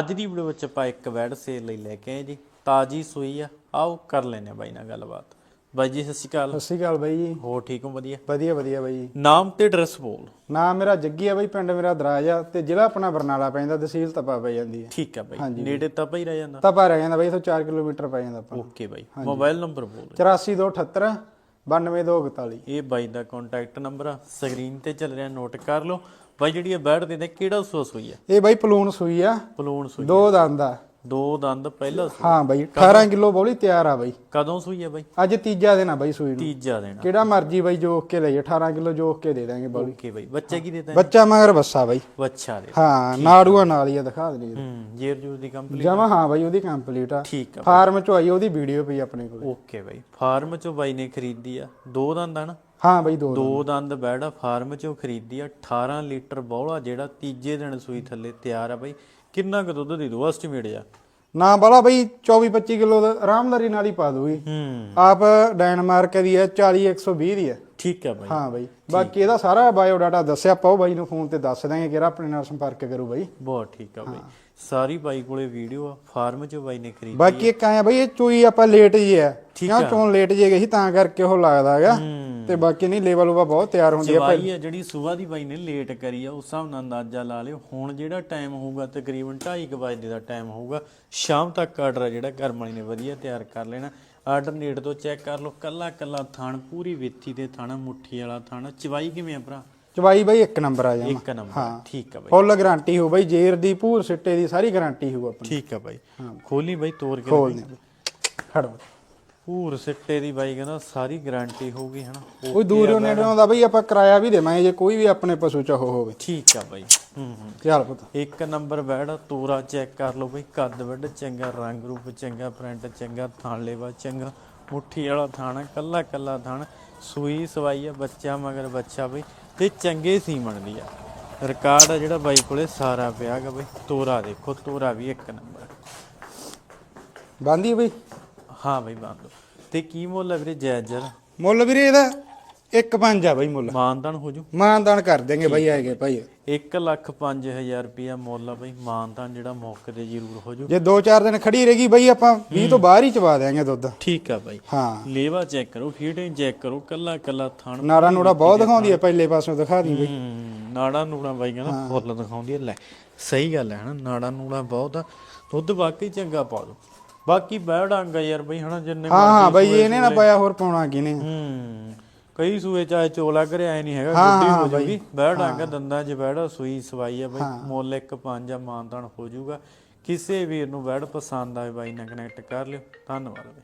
ਅੱਜ ਦੀ ਵੀਡੀਓ ਵਿੱਚ ਆਪਾਂ ਇੱਕ ਵੈਡ ਸੇਲ ਲਈ ਲੈ ਕੇ ਆਏ ਜੀ। ਤਾਜੀ ਸੂਈ ਆ। ਆਓ ਕਰ ਲੈਨੇ ਬਾਈ ਨਾਲ ਗੱਲਬਾਤ। ਬਾਈ ਜੀ ਸਤਿ ਸ਼੍ਰੀ ਅਕਾਲ। ਸਤਿ ਸ਼੍ਰੀ ਅਕਾਲ ਬਾਈ ਜੀ। ਹੋਰ ਠੀਕ ਹੋ? ਵਧੀਆ। ਵਧੀਆ ਵਧੀਆ ਬਾਈ ਜੀ। ਨਾਮ ਤੇ ਐਡਰੈਸ ਬੋਲ। ਨਾਮ ਮੇਰਾ ਜੱਗੀ ਆ ਬਾਈ ਪਿੰਡ ਮੇਰਾ ਦਰਾਜ ਆ ਤੇ ਜ਼ਿਲ੍ਹਾ ਆਪਣਾ ਬਰਨਾਲਾ ਪੈਂਦਾ ਤਹਿਸੀਲ ਤਪਾ ਪੈ ਜਾਂਦੀ ਹੈ ਠੀਕ ਆ ਬਾਈ। ਨੇੜੇ ਤਾਂ ਪਈ ਰਹਿ ਜਾਂਦਾ। ਤਪਾ ਰਹਿ ਜਾਂਦਾ ਬਾਈ ਇਥੋਂ 4 ਕਿਲੋਮੀਟਰ ਪੈ ਜਾਂਦਾ ਆਪਾਂ ਓਕੇ ਬਾਈ। ਮੋਬਾਈਲ ਨੰਬਰ ਬੋਲ। 84278 92241 ਇਹ ਬਾਈ ਦਾ ਕੰਟੈਕਟ ਨੰਬਰ ਆ। ਸਕਰੀਨ ਤੇ ਚੱਲ ਰਿਹਾ ਨੋਟ ਕਰ ਲਓ। ਬਾਈ ਜਿਹੜੀ ਇਹ ਬੈਡ ਦੇ ਨੇ ਕਿਹੜਾ ਸੂਸ ਹੋਈ ਆ? ਇਹ ਬਾਈ ਪਲੂਨ ਸੂਈ ਆ। ਪਲੂਣ ਸੂਈ ਦੋ ਦੰਦ ਆ। ਦੋ ਦੰਦ ਪਹਿਲਾ ਸੂਈ। ਹਾਂ ਬਾਈ 18 ਕਿਲੋ ਬੋਲੀ ਤਿਆਰ ਆ ਬਾਈ। ਕਦੋਂ ਸੂਈ ਆ ਬਾਈ? ਅੱਜ ਤੀਜਾ ਦਿਨ ਆ ਬਾਈ ਸੂਈ ਨੂੰ। ਤੀਜਾ ਦੇਣਾ ਕਿਹੜਾ ਮਰਜ਼ੀ ਬਾਈ ਜੋਕ ਕੇ ਲਈ 18 ਕਿਲੋ ਜੋਕ ਕੇ ਦੇ ਦਾਂਗੇ ਬੋਲੀ। ਓਕੇ ਬਾਈ ਬੱਚੇ ਕੀ ਦੇਤਾ ਬੱਚਾ ਮਗਰ ਬੱਸਾ ਬਾਈ। ਬੱਚਾ ਦੇ ਹਾਂ ਨਾੜੂਆ ਨਾਲ ਹੀ ਆ ਦਿਖਾ ਦੇ ਹੂੰ ਜੇਰ ਜੂ ਦੀ ਕੰਪਨੀ ਜਮਾ ਹਾਂ ਬਾਈ ਉਹਦੀ ਕੰਪਲੀਟ ਆ। ਠੀਕ ਆ ਫਾਰਮ ਚ ਆਈ ਉਹਦੀ ਵੀਡੀਓ ਪਈ ਆਪਣੇ ਕੋਲ। ਓਕੇ ਬਾਈ ਫਾਰਮ ਚੋਂ ਬਾਈ ਨੇ ਖਰੀਦੀ ਆ। ਦੋ ਦੰਦ ਆ ਨਾ। ਹਾਂ ਬਾਈ ਦੋ ਦੋ ਦੰਦ। ਬੈੜਾ ਫਾਰਮ ਚੋਂ ਖਰੀਦੀ ਆ 18 ਲੀਟਰ ਬੌਲਾ ਜਿਹੜਾ ਤੀਜੇ ਦਿਨ ਸੂਈ ਥੱਲੇ ਤਿਆਰ ਆ ਬਾਈ। ਕਿੰਨਾ ਕੁ ਦੁੱਧ ਦੀ ਦੋ? ਐਸਟੀਮੇਟ ਆ ਨਾ ਬਾਲਾ ਬਈ 24 25 ਕਿਲੋ ਦਾ ਆਰਾਮਦਾਰੀ ਨਾਲ ਹੀ ਪਾ ਦੂਗੀ ਹੂੰ। ਆਪ ਡੈਨਮਾਰਕ ਦੀ ਹੈ 40 120 ਦੀ ਹੈ। ਠੀਕ ਆ ਬਾਈ। ਹਾਂ ਬਾਈ ਬਾਕੀ ਇਹਦਾ ਸਾਰਾ ਬਾਇਓ ਡਾਟਾ ਦੱਸਿਆ ਪਾਓ ਬਾਈ ਨੂੰ ਫੋਨ ਤੇ ਦੱਸ ਦਾਂਗੇ ਕਿਹੜਾ ਆਪਣੇ ਨਾਲ ਸੰਪਰਕ ਕਰੂ ਬਾਈ। ਬਹੁਤ ਠੀਕ ਆ ਬਾਈ। ਸਾਰੀ ਬਾਈ ਕੋਲੇ ਵੀਡੀਓ ਆ ਫਾਰਮ ਚੋਂ ਬਾਈ ਨੇ ਖਰੀਦੀ ਬਾਕੀ ਇੱਕ ਆਇਆ ਬਾਈ ਇਹ ਚੂਈ ਆਪਾਂ ਲੇਟ ਜੀ ਹੈ ਕਿਉਂ ਚੋਂ ਲੇਟ ਜੇ ਗਈ ਸੀ ਤਾਂ ਕਰਕੇ ਉਹ ਲੱਗਦਾ ਹੈਗਾ। ਤੇ ਬਾਕੀ ਨਹੀਂ ਲੈਵਲ ਉਹ ਬਹੁਤ ਤਿਆਰ ਹੁੰਦੀ ਹੈ ਜਵਾਈ ਆ ਜਿਹੜੀ ਸਵੇਰ ਦੀ ਬਾਈ ਨੇ ਲੇਟ ਕਰੀ ਆ ਉਸ ਹਿਸਾਬ ਨਾਲ ਅੰਦਾਜ਼ਾ ਲਾ ਲਿਓ। ਹੁਣ ਜਿਹੜਾ ਟਾਈਮ ਹੋਊਗਾ ਤਕਰੀਬਨ 2:30 ਵਜੇ ਦਾ ਟਾਈਮ ਹੋਊਗਾ। ਸ਼ਾਮ ਤੱਕ ਆਰਡਰ ਆ ਜਿਹੜਾ ਘਰ ਵਾਲੀ ਨੇ ਵਧੀਆ ਤਿਆਰ ਕਰ ਲੈਣਾ। ਆਰਡਰ ਨੇੜ ਤੋਂ ਚੈੱਕ ਕਰ ਲਓ ਕੱਲਾ ਕੱਲਾ ਥਣ ਪੂਰੀ ਵੇਥੀ ਤੇ ਥਣ ਮੁੱਠੀ ਵਾਲਾ ਥਣ। ਚਵਾਈ ਕਿਵੇਂ ਆ ਭਰਾ? ਚਵਾਈ ਬਾਈ ਇੱਕ ਨੰਬਰ ਆ ਜਾਣਾ ਇੱਕ ਨੰਬਰ ਠੀਕ ਆ ਬਾਈ। ਫੁੱਲ ਗਾਰੰਟੀ ਹੋ ਬਾਈ ਜੇਰ ਦੀ ਭੂਰ ਸਿੱਟੇ ਦੀ ਸਾਰੀ ਗਾਰੰਟੀ ਹੋ ਆਪਣੀ। ਠੀਕ ਆ ਬਾਈ। ਖੋਲੀ ਬਾਈ ਤੋੜ ਕੇ ਖੋਲ ਦੇ ਖੜੋ ਪੂਰ ਸਿੱਟੇ ਦੀ ਬਾਈ ਕਹਿੰਦਾ ਸਾਰੀ ਗਾਰੰਟੀ ਹੋਊਗੀ ਹਨਾ? ਕੋਈ ਦੂਰੋਂ ਨੇੜੇ ਆਉਂਦਾ ਬਾਈ ਆਪਾਂ ਕਿਰਾਇਆ ਵੀ ਦੇਵਾਂਗੇ ਜੇ ਕੋਈ ਵੀ ਆਪਣੇ ਪਸ਼ੂ ਚਾਹੋ ਹੋਵੇ। ਠੀਕ ਆ ਬਾਈ। ਹੂੰ ਹੂੰ। ਪੁੱਤ। ਇੱਕ ਨੰਬਰ ਬੈਡ ਤੋਰਾ ਚੈੱਕ ਕਰ ਲਓ ਬਈ ਕੱਦ ਵੱਡ ਚੰਗਾ ਰੰਗ ਰੂਪ ਚੰਗਾ ਪ੍ਰਿੰਟ ਚੰਗਾ ਥਾਣ ਲੇਵਾ ਚੰਗਾ ਮੁੱਠੀ ਵਾਲਾ ਥਾਣਾ ਕੱਲਾ ਕੱਲਾ ਥਾਣ। ਸੂਈ ਸਵਾਈ ਆ ਬੱਚਾ ਮਗਰ ਬੱਚਾ ਬਈ। ਤੇ ਚੰਗੇ ਸੀਮਣ ਦੀ ਆ। ਰਿਕਾਰਡ ਆ ਜਿਹੜਾ ਬਾਈ ਕੋਲੇ ਸਾਰਾ ਪਿਆਗਾ ਬਈ। ਤੋਰਾ ਦੇਖੋ ਤੋਰਾ ਵੀ ਇੱਕ ਨੰਬਰ। ਬਾਂਦੀ ਬਈ। ਹਾਂ ਬਈ ਬੰਦ। ਤੇ ਕੀ ਮੁੱਲ ਆ ਵੀਰੇ ਜਾਇਜ਼ ਜਰ ਮੁੱਲ ਵੀਰੇ ਇਹਦਾ 1.5 ਆ ਬਈ ਮੁੱਲ। ਮਾਨਦਾਨ ਹੋ ਜੂ। ਮਾਨਦਾਨ ਕਰ ਦੇਂਗੇ ਬਈ ਆਏਗੇ ਭਾਈ। 1 ਲੱਖ 5000 ਰੁਪਿਆ ਮੁੱਲ ਆ ਬਈ ਮਾਨਦਾਨ ਜਿਹੜਾ ਮੌਕੇ ਤੇ ਜ਼ਰੂਰ ਹੋ ਜੂ। ਜੇ 2-4 ਦਿਨ ਖੜੀ ਰਹੇਗੀ ਬਈ ਆਪਾਂ 20 ਤੋਂ ਬਾਹਰ ਹੀ ਚਵਾ ਦੇਾਂਗੇ ਦੁੱਧ। ਠੀਕ ਆ ਬਾਈ। ਹਾਂ। ਲੇਵਾ ਚੈੱਕ ਕਰੋ ਫੀਡਿੰਗ ਚੈੱਕ ਕਰੋ ਕੱਲਾ ਕੱਲਾ ਥਣ ਨਾੜਾ ਨੂੜਾ ਬਹੁਤ ਦਿਖਾਉਂਦੀ ਹੈ ਪਹਿਲੇ ਪਾਸੋਂ ਦਿਖਾ ਦੀ ਬਈ। ਹੂੰ, ਨਾੜਾ ਨੂੜਾ ਬਾਈ ਕਹਿੰਦਾ ਫੁੱਲ ਦਿਖਾਉਂਦੀ ਹੈ ਲੈ ਸਹੀ ਗੱਲ ਹੈ ਹਨਾ ਨਾੜਾ ਨੂੜਾ ਬਹੁਤ ਆ। ਦੁੱਧ ਵਾਕਈ ਚੰਗਾ ਪਾ ਦੋ ਬਾਕੀ ਬੈੜ ਅੰਗਾ ਯਾਰ ਬਈ ਹਨਾ ਜਿੰਨੇ ਹਾਂ ਹਾਂ ਬਈ ਇਹਨੇ ਨਾ ਪਾਇਆ ਹੋਰ ਪਾਉਣਾ ਕਿਨੇ ਹੂੰ ਕਈ ਸੂਏ ਚਾਹੇ ਚੋਲਾ ਕਰੇ ਆਏ ਨਹੀਂ ਹੈਗਾ ਗੁੱਡੀ ਹਾਂ ਜੂਗੀ ਬੈੜ ਅੰਗਾ ਦੰਦਾਂ 'ਚ ਬੈੜ ਸੂਈ ਸਵਾਈ ਆ ਬਈ ਮੁੱਲ ਇੱਕ ਪੰਜ ਆ ਮਾਨਤਾਨ ਹੋ ਜਾਊਗਾ। ਕਿਸੇ ਵੀਰ ਨੂੰ ਬੈੜ ਪਸੰਦ ਆਵੇ ਬਾਈ ਨਾਲ ਕਨੈਕਟ ਕਰ ਲਿਓ। ਧੰਨਵਾਦ ਬਈ।